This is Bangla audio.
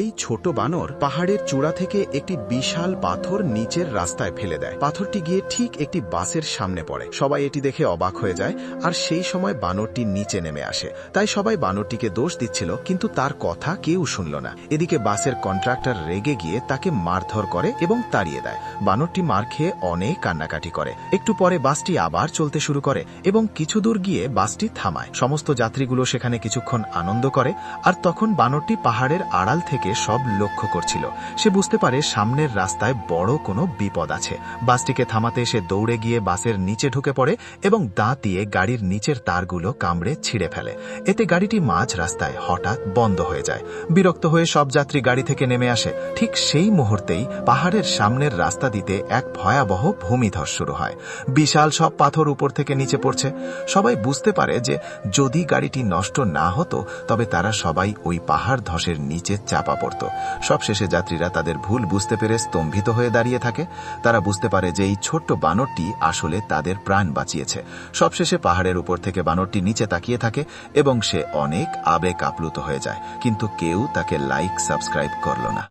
এই ছোট বানর পাহাড়ের চূড়া থেকে একটি বিশাল পাথর নিচের রাস্তায় ফেলে দেয়। পাথরটি গিয়ে ঠিক একটি বাসের সামনে পড়ে। সবাই এটি দেখে অবাক হয়ে যায়, আর সেই সময় বানরটি নিচে নেমে আসে। তাই সবাই বানরটিকে দোষ দিচ্ছিল, কিন্তু তার কথা কেউ শুনল না। এদিকে বাসের কন্ট্রাক্টর রেগে গিয়ে তাকে মারধর করে এবং তাড়িয়ে দেয়। বানরটি মার খেয়ে অনেক কান্নাকাটি করে। একটু পরে বাসটি আবার চলতে শুরু করে এবং কিছু দূর গিয়ে বাসটি থামায়। সমস্ত যাত্রীগুলো সেখানে কিছুক্ষণ আনন্দ করে, আর তখন বানরটি পাহাড়ের আড়াল থেকে সব লক্ষ্য করছিল। সে বুঝতে পারে সামনের রাস্তায় বড় কোনো বিপদ আছে। বাসটিকে থামাতে সে দৌড়ে গিয়ে বাসের নিচে ঢুকে পড়ে এবং দাঁত দিয়ে গাড়ির নিচের তারগুলো কামড়ে ছিঁড়ে ফেলে। এতে গাড়িটি মাঝ রাস্তায় হঠাৎ বন্ধ হয়ে যায়। বিরক্ত হয়ে সব যাত্রী গাড়ি থেকে নেমে আসে। ঠিক সেই মুহূর্তেই পাহাড়ের সামনের রাস্তা দিতে এক ভয়াবহ ভূমিধস শুরু হয়। বিশাল সব পাথর উপর থেকে নিচে পড়ছে। সবাই বুঝতে পারে যে যদি গাড়িটি নষ্ট না হতো, তবে তারা সবাই ওই পাহাড় ধসের নিচে চাপা পড়ত। সবশেষে যাত্রীরা তাদের ভুল বুঝতে পেরে স্তম্ভিত হয়ে দাঁড়িয়ে থাকে। তারা বুঝতে পারে যে এই ছোট্ট বানরটি আসলে তাদের প্রাণ বাঁচিয়েছে। সবশেষে পাহাড়ের উপর থেকে বানরটি নিচে তাকিয়ে থাকে এবং সে অনেক আবেগ আপ্লুত হয়ে যায়। কিন্তু কেউ তাকে লাইক সাবস্ক্রাইব করল না।